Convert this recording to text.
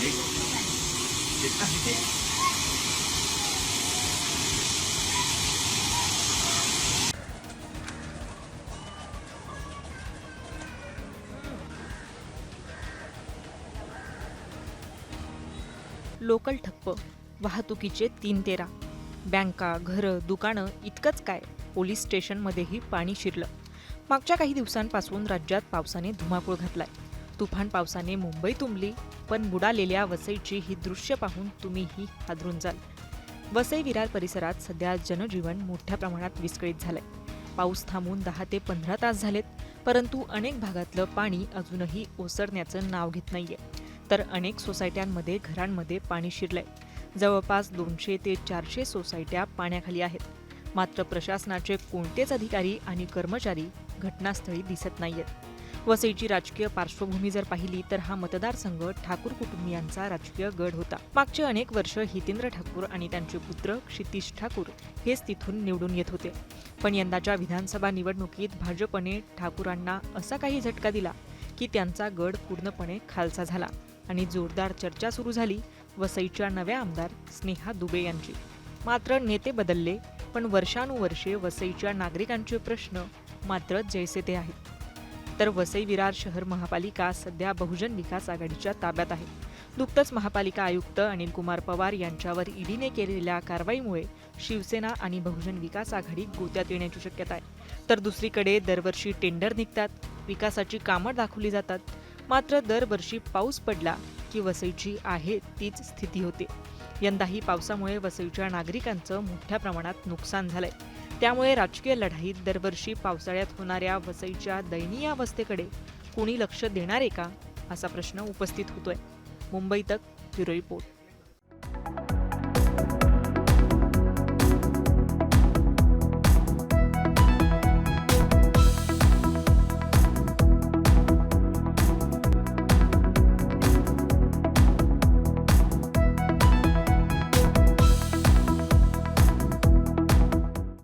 Local ठप्प वाहतुकीचे तीन तेरा. बँका घरं दुकानं इतकंच काय? पोलीस स्टेशनमध्येही पाणी शिरलं. मागच्या काही दिवसांपासून राज्यात पावसाने धुमाकूळ घातलाय. तुफान पावसाने मुंबई तुंबली पण बुडालेल्या वसईची ही दृश्य पाहून तुम्हीही हादरून जाल. वसई विरार परिसरात सध्या जनजीवन मोठ्या प्रमाणात विस्कळीत झालंय. पाऊस थांबून दहा ते पंधरा तास झालेत परंतु अनेक भागातलं पाणी अजूनही ओसरण्याचं नाव घेत नाहीये. तर अनेक सोसायट्यांमध्ये घरांमध्ये पाणी शिरलंय. जवळपास दोनशे ते चारशे सोसायट्या पाण्याखाली आहेत. मात्र प्रशासनाचे कोणतेच अधिकारी आणि कर्मचारी घटनास्थळी दिसत नाहीयेत. वसईची राजकीय पार्श्वभूमी जर पाहिली तर हा मतदारसंघ ठाकूर कुटुंबियांचा राजकीय गड होता. मागचे अनेक वर्ष हितेंद्र ठाकूर आणि त्यांचे पुत्र क्षितिश ठाकूर हेच तिथून निवडून येत होते. पण यंदाच्या विधानसभा निवडणुकीत भाजपने ठाकूरांना असा काही झटका दिला की त्यांचा गड पूर्णपणे खालसा झाला आणि जोरदार चर्चा सुरू झाली वसईच्या नव्या आमदार स्नेहा दुबे यांची. मात्र नेते बदलले पण वर्षानुवर्षे वसईच्या नागरिकांचे प्रश्न मात्र जैसे ते आहेत. तर वसई विरार शहर महापालिका सध्या बहुजन विकास आघाडीच्या ताब्यात आहे. नुकतंच महापालिका आयुक्त अनिल कुमार पवार यांच्यावर ईडीने केलेल्या कारवाईमुळे शिवसेना आणि बहुजन विकास आघाडी गोत्यात येण्याची शक्यता आहे. तर दुसरीकडे दरवर्षी टेंडर निघतात विकासाची कामं दाखवली जातात. मात्र दरवर्षी पाऊस पडला की वसईची आहे तीच स्थिती होते. यंदाही पावसामुळे वसईच्या नागरिकांचं मोठ्या प्रमाणात नुकसान झालंय. त्यामुळे राजकीय लढाईत दरवर्षी पावसाळ्यात होणाऱ्या वसईच्या दयनीय अवस्थेकडे कोणी लक्ष देणार आहे का? असा प्रश्न उपस्थित होतोय. मुंबई तक ब्युरो रिपोर्ट.